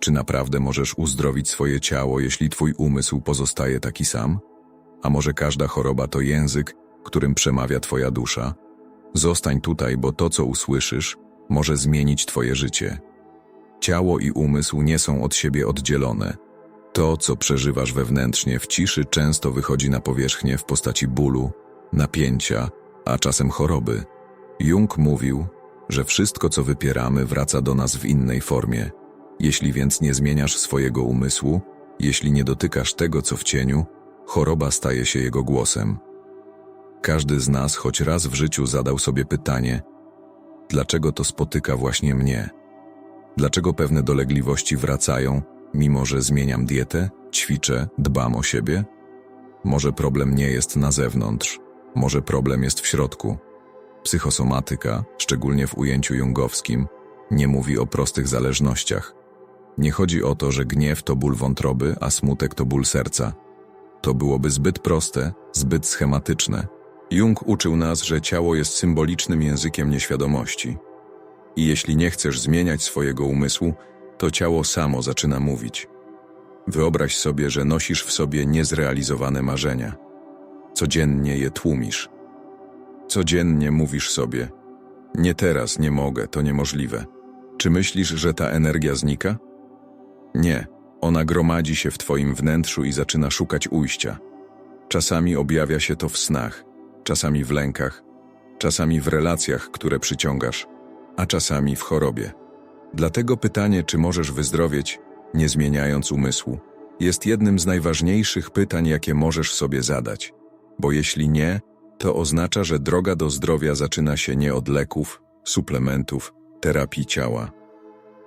Czy naprawdę możesz uzdrowić swoje ciało, jeśli twój umysł pozostaje taki sam? A może każda choroba to język, którym przemawia twoja dusza? Zostań tutaj, bo to, co usłyszysz, może zmienić twoje życie. Ciało i umysł nie są od siebie oddzielone. To, co przeżywasz wewnętrznie w ciszy, często wychodzi na powierzchnię w postaci bólu, napięcia, a czasem choroby. Jung mówił, że wszystko, co wypieramy, wraca do nas w innej formie. Jeśli więc nie zmieniasz swojego umysłu, jeśli nie dotykasz tego, co w cieniu, choroba staje się jego głosem. Każdy z nas choć raz w życiu zadał sobie pytanie: dlaczego to spotyka właśnie mnie? Dlaczego pewne dolegliwości wracają, mimo że zmieniam dietę, ćwiczę, dbam o siebie? Może problem nie jest na zewnątrz, może problem jest w środku. Psychosomatyka, szczególnie w ujęciu jungowskim, nie mówi o prostych zależnościach. Nie chodzi o to, że gniew to ból wątroby, a smutek to ból serca. To byłoby zbyt proste, zbyt schematyczne. Jung uczył nas, że ciało jest symbolicznym językiem nieświadomości. I jeśli nie chcesz zmieniać swojego umysłu, to ciało samo zaczyna mówić. Wyobraź sobie, że nosisz w sobie niezrealizowane marzenia. Codziennie je tłumisz. Codziennie mówisz sobie: Nie teraz, nie mogę, to niemożliwe. Czy myślisz, że ta energia znika? Nie, ona gromadzi się w Twoim wnętrzu i zaczyna szukać ujścia. Czasami objawia się to w snach, czasami w lękach, czasami w relacjach, które przyciągasz, a czasami w chorobie. Dlatego pytanie, czy możesz wyzdrowieć, nie zmieniając umysłu, jest jednym z najważniejszych pytań, jakie możesz sobie zadać. Bo jeśli nie, to oznacza, że droga do zdrowia zaczyna się nie od leków, suplementów, terapii ciała.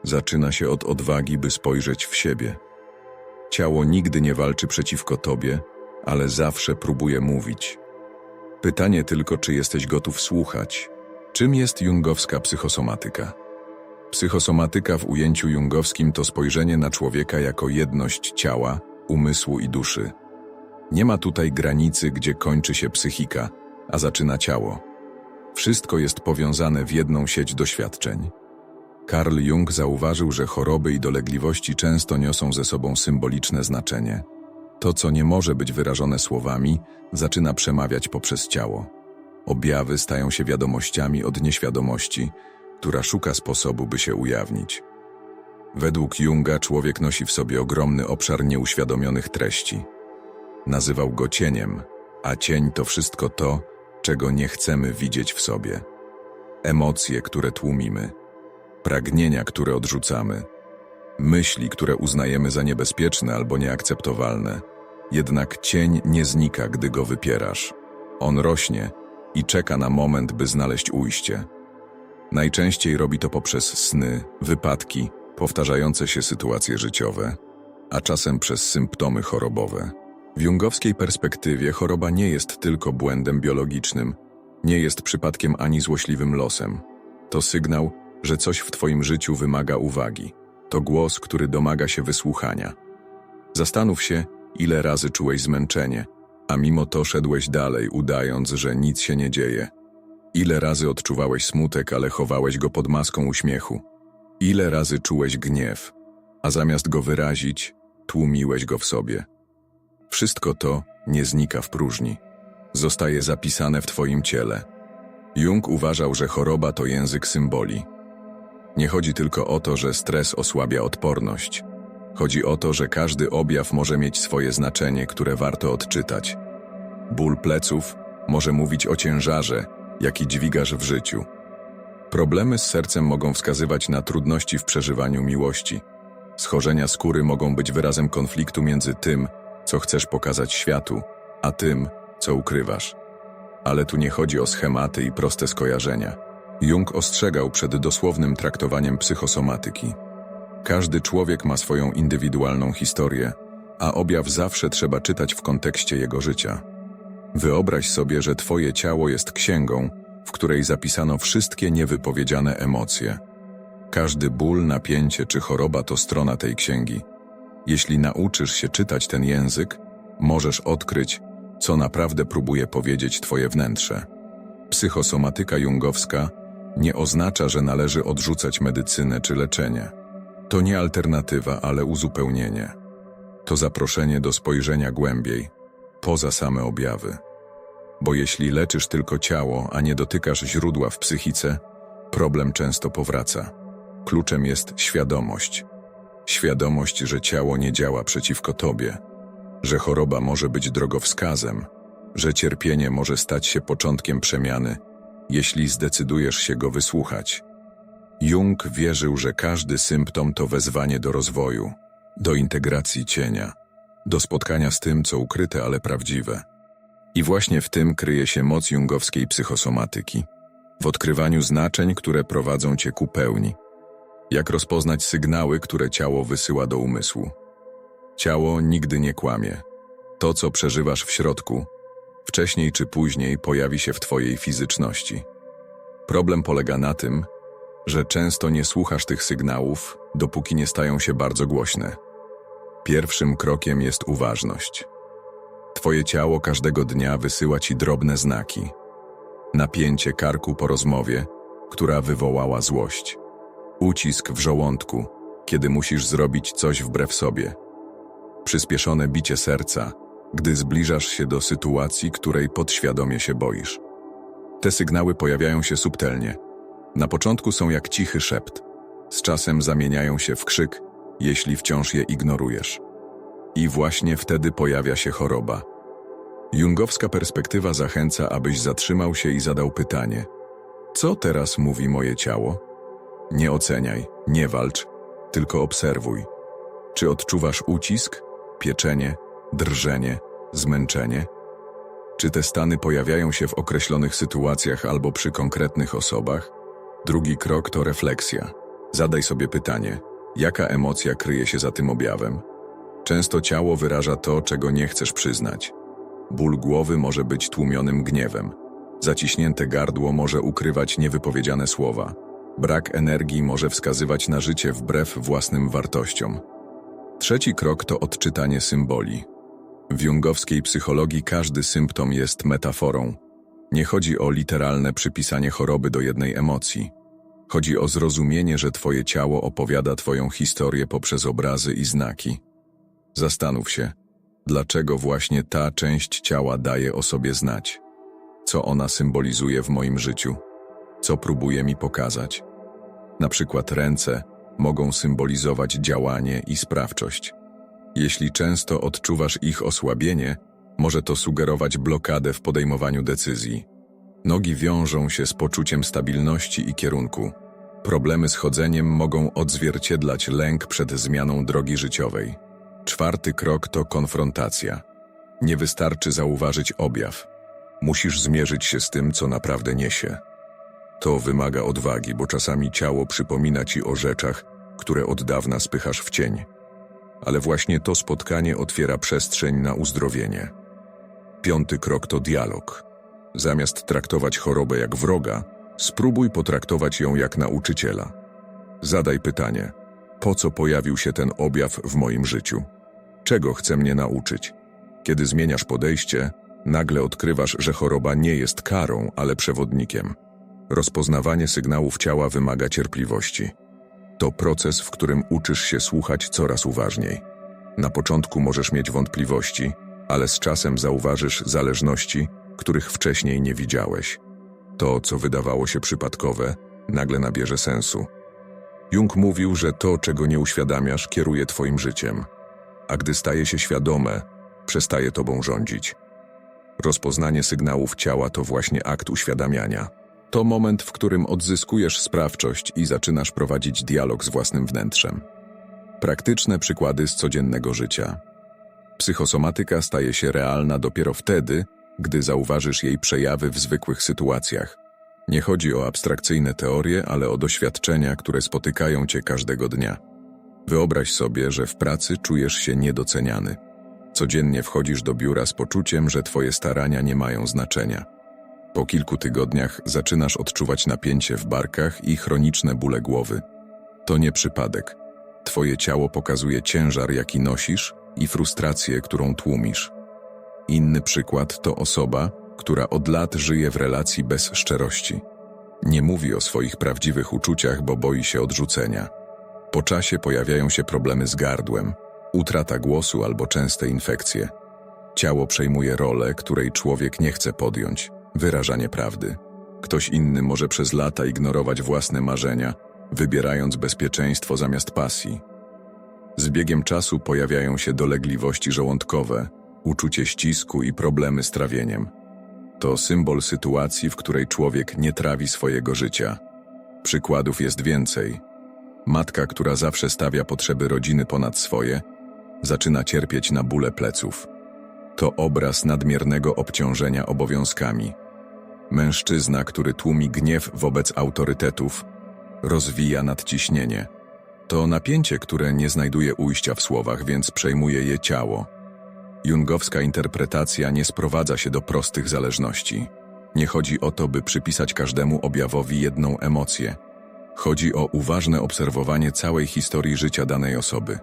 Zaczyna się od odwagi, by spojrzeć w siebie. Ciało nigdy nie walczy przeciwko tobie, ale zawsze próbuje mówić. Pytanie tylko, czy jesteś gotów słuchać. Czym jest jungowska psychosomatyka? Psychosomatyka w ujęciu jungowskim to spojrzenie na człowieka jako jedność ciała, umysłu i duszy. Nie ma tutaj granicy, gdzie kończy się psychika, a zaczyna ciało. Wszystko jest powiązane w jedną sieć doświadczeń. Carl Jung zauważył, że choroby i dolegliwości często niosą ze sobą symboliczne znaczenie. To, co nie może być wyrażone słowami, zaczyna przemawiać poprzez ciało. Objawy stają się wiadomościami od nieświadomości, która szuka sposobu, by się ujawnić. Według Junga człowiek nosi w sobie ogromny obszar nieuświadomionych treści. Nazywał go cieniem, a cień to wszystko to, czego nie chcemy widzieć w sobie. Emocje, które tłumimy, pragnienia, które odrzucamy, myśli, które uznajemy za niebezpieczne albo nieakceptowalne. Jednak cień nie znika, gdy go wypierasz. On rośnie i czeka na moment, by znaleźć ujście. Najczęściej robi to poprzez sny, wypadki, powtarzające się sytuacje życiowe, a czasem przez symptomy chorobowe. W jungowskiej perspektywie choroba nie jest tylko błędem biologicznym, nie jest przypadkiem ani złośliwym losem. To sygnał, że coś w Twoim życiu wymaga uwagi. To głos, który domaga się wysłuchania. Zastanów się, ile razy czułeś zmęczenie, a mimo to szedłeś dalej, udając, że nic się nie dzieje. Ile razy odczuwałeś smutek, ale chowałeś go pod maską uśmiechu. Ile razy czułeś gniew, a zamiast go wyrazić, tłumiłeś go w sobie. Wszystko to nie znika w próżni. Zostaje zapisane w Twoim ciele. Jung uważał, że choroba to język symboli. Nie chodzi tylko o to, że stres osłabia odporność. Chodzi o to, że każdy objaw może mieć swoje znaczenie, które warto odczytać. Ból pleców może mówić o ciężarze, jaki dźwigasz w życiu. Problemy z sercem mogą wskazywać na trudności w przeżywaniu miłości. Schorzenia skóry mogą być wyrazem konfliktu między tym, co chcesz pokazać światu, a tym, co ukrywasz. Ale tu nie chodzi o schematy i proste skojarzenia. Jung ostrzegał przed dosłownym traktowaniem psychosomatyki. Każdy człowiek ma swoją indywidualną historię, a objaw zawsze trzeba czytać w kontekście jego życia. Wyobraź sobie, że twoje ciało jest księgą, w której zapisano wszystkie niewypowiedziane emocje. Każdy ból, napięcie czy choroba to strona tej księgi. Jeśli nauczysz się czytać ten język, możesz odkryć, co naprawdę próbuje powiedzieć twoje wnętrze. Psychosomatyka jungowska nie oznacza, że należy odrzucać medycynę czy leczenie. To nie alternatywa, ale uzupełnienie. To zaproszenie do spojrzenia głębiej, poza same objawy. Bo jeśli leczysz tylko ciało, a nie dotykasz źródła w psychice, problem często powraca. Kluczem jest świadomość. Świadomość, że ciało nie działa przeciwko tobie, że choroba może być drogowskazem, że cierpienie może stać się początkiem przemiany, jeśli zdecydujesz się go wysłuchać. Jung wierzył, że każdy symptom to wezwanie do rozwoju, do integracji cienia, do spotkania z tym, co ukryte, ale prawdziwe. I właśnie w tym kryje się moc jungowskiej psychosomatyki, w odkrywaniu znaczeń, które prowadzą cię ku pełni. Jak rozpoznać sygnały, które ciało wysyła do umysłu? Ciało nigdy nie kłamie. To, co przeżywasz w środku, wcześniej czy później pojawi się w twojej fizyczności. Problem polega na tym, że często nie słuchasz tych sygnałów, dopóki nie stają się bardzo głośne. Pierwszym krokiem jest uważność. Twoje ciało każdego dnia wysyła ci drobne znaki. Napięcie karku po rozmowie, która wywołała złość. Ucisk w żołądku, kiedy musisz zrobić coś wbrew sobie. Przyspieszone bicie serca, gdy zbliżasz się do sytuacji, której podświadomie się boisz. Te sygnały pojawiają się subtelnie. Na początku są jak cichy szept. Z czasem zamieniają się w krzyk, jeśli wciąż je ignorujesz. I właśnie wtedy pojawia się choroba. Jungowska perspektywa zachęca, abyś zatrzymał się i zadał pytanie: Co teraz mówi moje ciało? Nie oceniaj, nie walcz, tylko obserwuj. Czy odczuwasz ucisk, pieczenie, drżenie, zmęczenie? Czy te stany pojawiają się w określonych sytuacjach albo przy konkretnych osobach? Drugi krok to refleksja. Zadaj sobie pytanie: jaka emocja kryje się za tym objawem? Często ciało wyraża to, czego nie chcesz przyznać. Ból głowy może być tłumionym gniewem. Zaciśnięte gardło może ukrywać niewypowiedziane słowa. Brak energii może wskazywać na życie wbrew własnym wartościom. Trzeci krok to odczytanie symboli. W jungowskiej psychologii każdy symptom jest metaforą. Nie chodzi o literalne przypisanie choroby do jednej emocji. Chodzi o zrozumienie, że Twoje ciało opowiada Twoją historię poprzez obrazy i znaki. Zastanów się, dlaczego właśnie ta część ciała daje o sobie znać. Co ona symbolizuje w moim życiu? Co próbuje mi pokazać? Na przykład ręce mogą symbolizować działanie i sprawczość. Jeśli często odczuwasz ich osłabienie, może to sugerować blokadę w podejmowaniu decyzji. Nogi wiążą się z poczuciem stabilności i kierunku. Problemy z chodzeniem mogą odzwierciedlać lęk przed zmianą drogi życiowej. Czwarty krok to konfrontacja. Nie wystarczy zauważyć objaw. Musisz zmierzyć się z tym, co naprawdę niesie. To wymaga odwagi, bo czasami ciało przypomina ci o rzeczach, które od dawna spychasz w cień. Ale właśnie to spotkanie otwiera przestrzeń na uzdrowienie. Piąty krok to dialog. Zamiast traktować chorobę jak wroga, spróbuj potraktować ją jak nauczyciela. Zadaj pytanie: po co pojawił się ten objaw w moim życiu? Czego chce mnie nauczyć? Kiedy zmieniasz podejście, nagle odkrywasz, że choroba nie jest karą, ale przewodnikiem. Rozpoznawanie sygnałów ciała wymaga cierpliwości. To proces, w którym uczysz się słuchać coraz uważniej. Na początku możesz mieć wątpliwości, ale z czasem zauważysz zależności, których wcześniej nie widziałeś. To, co wydawało się przypadkowe, nagle nabierze sensu. Jung mówił, że to, czego nie uświadamiasz, kieruje Twoim życiem, a gdy staje się świadome, przestaje Tobą rządzić. Rozpoznanie sygnałów ciała to właśnie akt uświadamiania. To moment, w którym odzyskujesz sprawczość i zaczynasz prowadzić dialog z własnym wnętrzem. Praktyczne przykłady z codziennego życia. Psychosomatyka staje się realna dopiero wtedy, gdy zauważysz jej przejawy w zwykłych sytuacjach. Nie chodzi o abstrakcyjne teorie, ale o doświadczenia, które spotykają cię każdego dnia. Wyobraź sobie, że w pracy czujesz się niedoceniany. Codziennie wchodzisz do biura z poczuciem, że twoje starania nie mają znaczenia. Po kilku tygodniach zaczynasz odczuwać napięcie w barkach i chroniczne bóle głowy. To nie przypadek. Twoje ciało pokazuje ciężar, jaki nosisz i frustrację, którą tłumisz. Inny przykład to osoba, która od lat żyje w relacji bez szczerości. Nie mówi o swoich prawdziwych uczuciach, bo boi się odrzucenia. Po czasie pojawiają się problemy z gardłem, utrata głosu albo częste infekcje. Ciało przejmuje rolę, której człowiek nie chce podjąć wyrażanie prawdy. Ktoś inny może przez lata ignorować własne marzenia, wybierając bezpieczeństwo zamiast pasji. Z biegiem czasu pojawiają się dolegliwości żołądkowe, uczucie ścisku i problemy z trawieniem. To symbol sytuacji, w której człowiek nie trawi swojego życia. Przykładów jest więcej. Matka, która zawsze stawia potrzeby rodziny ponad swoje, zaczyna cierpieć na bóle pleców. To obraz nadmiernego obciążenia obowiązkami. Mężczyzna, który tłumi gniew wobec autorytetów, rozwija nadciśnienie. To napięcie, które nie znajduje ujścia w słowach, więc przejmuje je ciało. Jungowska interpretacja nie sprowadza się do prostych zależności. Nie chodzi o to, by przypisać każdemu objawowi jedną emocję. Chodzi o uważne obserwowanie całej historii życia danej osoby.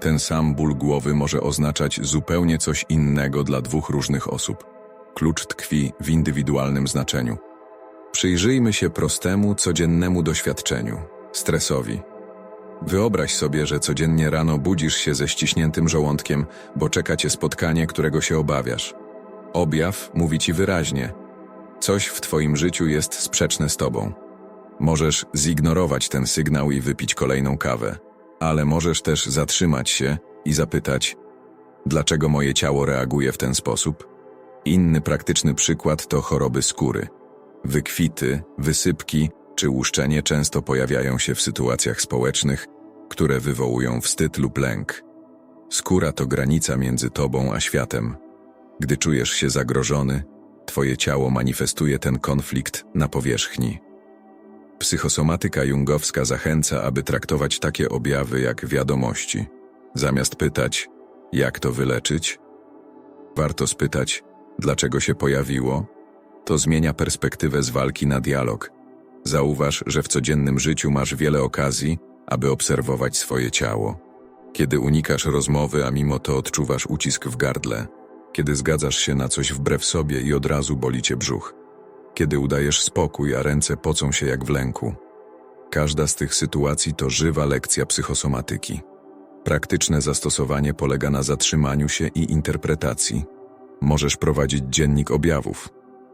Ten sam ból głowy może oznaczać zupełnie coś innego dla dwóch różnych osób. Klucz tkwi w indywidualnym znaczeniu. Przyjrzyjmy się prostemu, codziennemu doświadczeniu stresowi. Wyobraź sobie, że codziennie rano budzisz się ze ściśniętym żołądkiem, bo czeka cię spotkanie, którego się obawiasz. Objaw mówi ci wyraźnie: coś w twoim życiu jest sprzeczne z tobą. Możesz zignorować ten sygnał i wypić kolejną kawę, ale możesz też zatrzymać się i zapytać: dlaczego moje ciało reaguje w ten sposób? Inny praktyczny przykład to choroby skóry. Wykwity, wysypki czy łuszczenie często pojawiają się w sytuacjach społecznych, które wywołują wstyd lub lęk. Skóra to granica między tobą a światem. Gdy czujesz się zagrożony, twoje ciało manifestuje ten konflikt na powierzchni. Psychosomatyka jungowska zachęca, aby traktować takie objawy jak wiadomości. Zamiast pytać, jak to wyleczyć, warto spytać, dlaczego się pojawiło. To zmienia perspektywę z walki na dialog. Zauważ, że w codziennym życiu masz wiele okazji, aby obserwować swoje ciało. Kiedy unikasz rozmowy, a mimo to odczuwasz ucisk w gardle, kiedy zgadzasz się na coś wbrew sobie i od razu boli cię brzuch, kiedy udajesz spokój, a ręce pocą się jak w lęku. Każda z tych sytuacji to żywa lekcja psychosomatyki. Praktyczne zastosowanie polega na zatrzymaniu się i interpretacji. Możesz prowadzić dziennik objawów.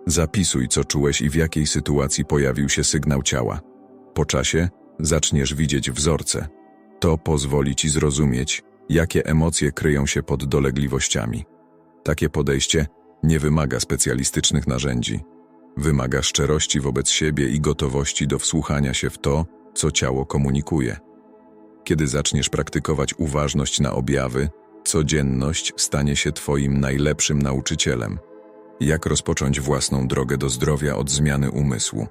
Zapisuj, co czułeś i w jakiej sytuacji pojawił się sygnał ciała. Po czasie zaczniesz widzieć wzorce. To pozwoli ci zrozumieć, jakie emocje kryją się pod dolegliwościami. Takie podejście nie wymaga specjalistycznych narzędzi. Wymaga szczerości wobec siebie i gotowości do wsłuchania się w to, co ciało komunikuje. Kiedy zaczniesz praktykować uważność na objawy, codzienność stanie się Twoim najlepszym nauczycielem. Jak rozpocząć własną drogę do zdrowia od zmiany umysłu?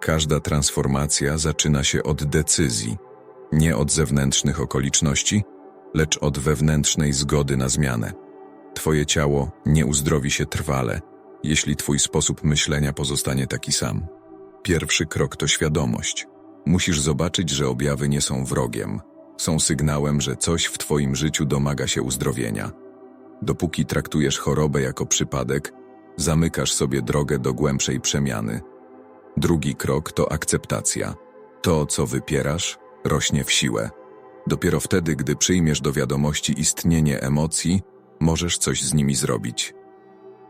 Każda transformacja zaczyna się od decyzji, nie od zewnętrznych okoliczności, lecz od wewnętrznej zgody na zmianę. Twoje ciało nie uzdrowi się trwale, jeśli Twój sposób myślenia pozostanie taki sam. Pierwszy krok to świadomość. Musisz zobaczyć, że objawy nie są wrogiem, są sygnałem, że coś w Twoim życiu domaga się uzdrowienia. Dopóki traktujesz chorobę jako przypadek, zamykasz sobie drogę do głębszej przemiany. Drugi krok to akceptacja. To, co wypierasz, rośnie w siłę. Dopiero wtedy, gdy przyjmiesz do wiadomości istnienie emocji, możesz coś z nimi zrobić.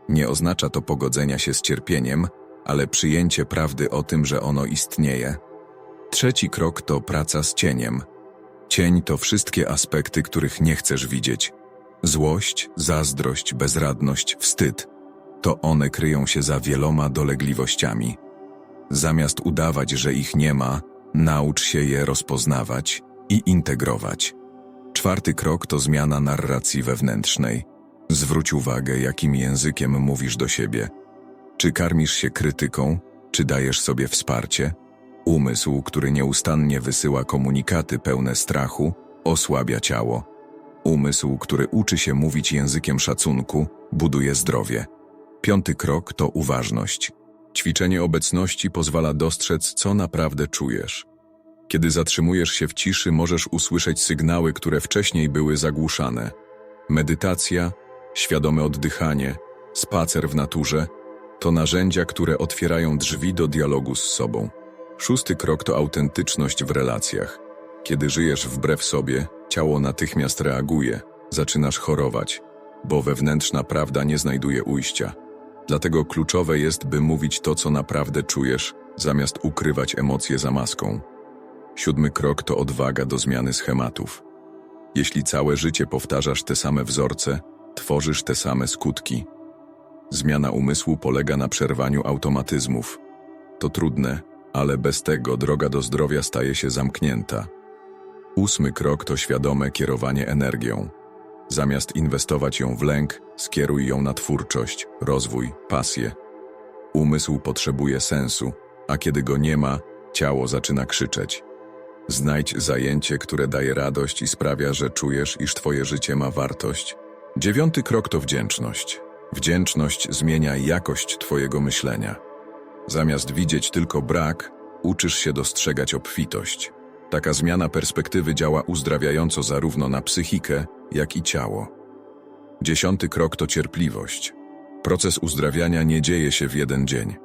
Nie oznacza to pogodzenia się z cierpieniem, ale przyjęcie prawdy o tym, że ono istnieje. Trzeci krok to praca z cieniem. Cień to wszystkie aspekty, których nie chcesz widzieć. Złość, zazdrość, bezradność, wstyd. To one kryją się za wieloma dolegliwościami. Zamiast udawać, że ich nie ma, naucz się je rozpoznawać i integrować. Czwarty krok to zmiana narracji wewnętrznej. Zwróć uwagę, jakim językiem mówisz do siebie. Czy karmisz się krytyką, czy dajesz sobie wsparcie? Umysł, który nieustannie wysyła komunikaty pełne strachu, osłabia ciało. Umysł, który uczy się mówić językiem szacunku, buduje zdrowie. Piąty krok to uważność. Ćwiczenie obecności pozwala dostrzec, co naprawdę czujesz. Kiedy zatrzymujesz się w ciszy, możesz usłyszeć sygnały, które wcześniej były zagłuszane. Medytacja, świadome oddychanie, spacer w naturze to narzędzia, które otwierają drzwi do dialogu z sobą. Szósty krok to autentyczność w relacjach. Kiedy żyjesz wbrew sobie, ciało natychmiast reaguje, zaczynasz chorować, bo wewnętrzna prawda nie znajduje ujścia. Dlatego kluczowe jest, by mówić to, co naprawdę czujesz, zamiast ukrywać emocje za maską. Siódmy krok to odwaga do zmiany schematów. Jeśli całe życie powtarzasz te same wzorce, tworzysz te same skutki. Zmiana umysłu polega na przerwaniu automatyzmów. To trudne, ale bez tego droga do zdrowia staje się zamknięta. Ósmy krok to świadome kierowanie energią. Zamiast inwestować ją w lęk, skieruj ją na twórczość, rozwój, pasję. Umysł potrzebuje sensu, a kiedy go nie ma, ciało zaczyna krzyczeć. Znajdź zajęcie, które daje radość i sprawia, że czujesz, iż twoje życie ma wartość. Dziewiąty krok to wdzięczność. Wdzięczność zmienia jakość twojego myślenia. Zamiast widzieć tylko brak, uczysz się dostrzegać obfitość. Taka zmiana perspektywy działa uzdrawiająco zarówno na psychikę, jak i ciało. Dziesiąty krok to cierpliwość. Proces uzdrawiania nie dzieje się w jeden dzień.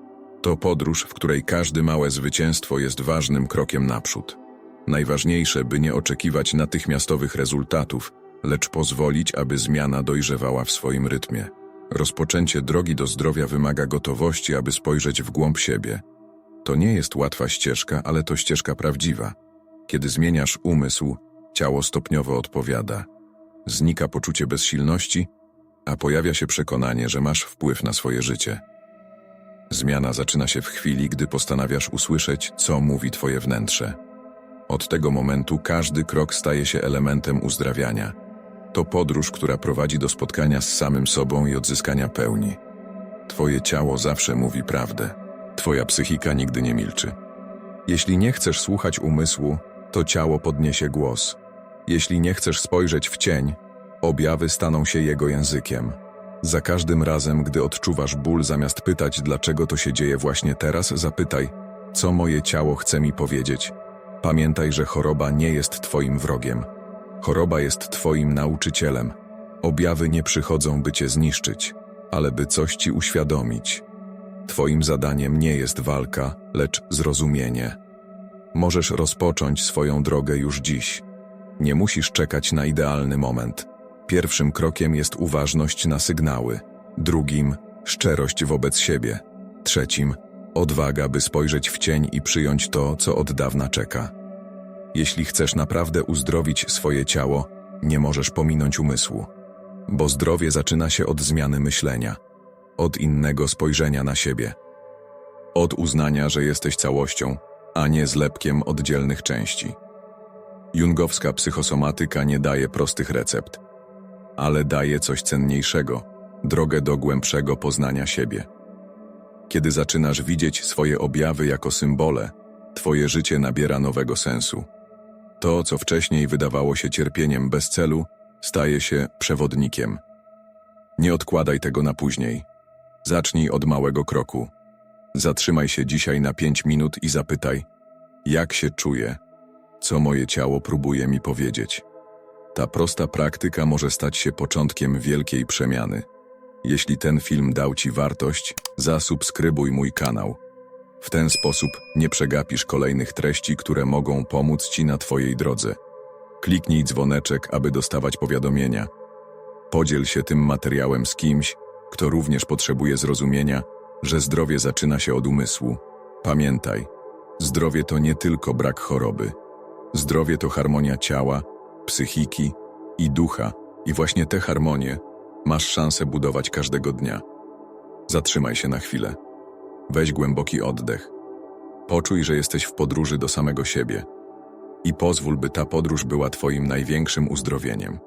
To podróż, w której każde małe zwycięstwo jest ważnym krokiem naprzód. Najważniejsze, by nie oczekiwać natychmiastowych rezultatów, lecz pozwolić, aby zmiana dojrzewała w swoim rytmie. Rozpoczęcie drogi do zdrowia wymaga gotowości, aby spojrzeć w głąb siebie. To nie jest łatwa ścieżka, ale to ścieżka prawdziwa. Kiedy zmieniasz umysł, ciało stopniowo odpowiada. Znika poczucie bezsilności, a pojawia się przekonanie, że masz wpływ na swoje życie. Zmiana zaczyna się w chwili, gdy postanawiasz usłyszeć, co mówi twoje wnętrze. Od tego momentu każdy krok staje się elementem uzdrawiania. To podróż, która prowadzi do spotkania z samym sobą i odzyskania pełni. Twoje ciało zawsze mówi prawdę. Twoja psychika nigdy nie milczy. Jeśli nie chcesz słuchać umysłu, to ciało podniesie głos. Jeśli nie chcesz spojrzeć w cień, objawy staną się jego językiem. Za każdym razem, gdy odczuwasz ból, zamiast pytać, dlaczego to się dzieje właśnie teraz, zapytaj, co moje ciało chce mi powiedzieć. Pamiętaj, że choroba nie jest twoim wrogiem. Choroba jest twoim nauczycielem. Objawy nie przychodzą, by cię zniszczyć, ale by coś ci uświadomić. Twoim zadaniem nie jest walka, lecz zrozumienie. Możesz rozpocząć swoją drogę już dziś. Nie musisz czekać na idealny moment. Pierwszym krokiem jest uważność na sygnały, drugim szczerość wobec siebie, trzecim odwaga, by spojrzeć w cień i przyjąć to, co od dawna czeka. Jeśli chcesz naprawdę uzdrowić swoje ciało, nie możesz pominąć umysłu, bo zdrowie zaczyna się od zmiany myślenia, od innego spojrzenia na siebie, od uznania, że jesteś całością, a nie zlepkiem oddzielnych części. Jungowska psychosomatyka nie daje prostych recept, ale daje coś cenniejszego drogę do głębszego poznania siebie. Kiedy zaczynasz widzieć swoje objawy jako symbole, twoje życie nabiera nowego sensu. To, co wcześniej wydawało się cierpieniem bez celu, staje się przewodnikiem. Nie odkładaj tego na później. Zacznij od małego kroku. Zatrzymaj się dzisiaj na pięć minut i zapytaj, jak się czuję, co moje ciało próbuje mi powiedzieć. Ta prosta praktyka może stać się początkiem wielkiej przemiany. Jeśli ten film dał Ci wartość, zasubskrybuj mój kanał. W ten sposób nie przegapisz kolejnych treści, które mogą pomóc Ci na Twojej drodze. Kliknij dzwoneczek, aby dostawać powiadomienia. Podziel się tym materiałem z kimś, kto również potrzebuje zrozumienia, że zdrowie zaczyna się od umysłu. Pamiętaj, zdrowie to nie tylko brak choroby. Zdrowie to harmonia ciała, psychiki i ducha, i właśnie tę harmonię masz szansę budować każdego dnia. Zatrzymaj się na chwilę. Weź głęboki oddech. Poczuj, że jesteś w podróży do samego siebie. I pozwól, by ta podróż była Twoim największym uzdrowieniem.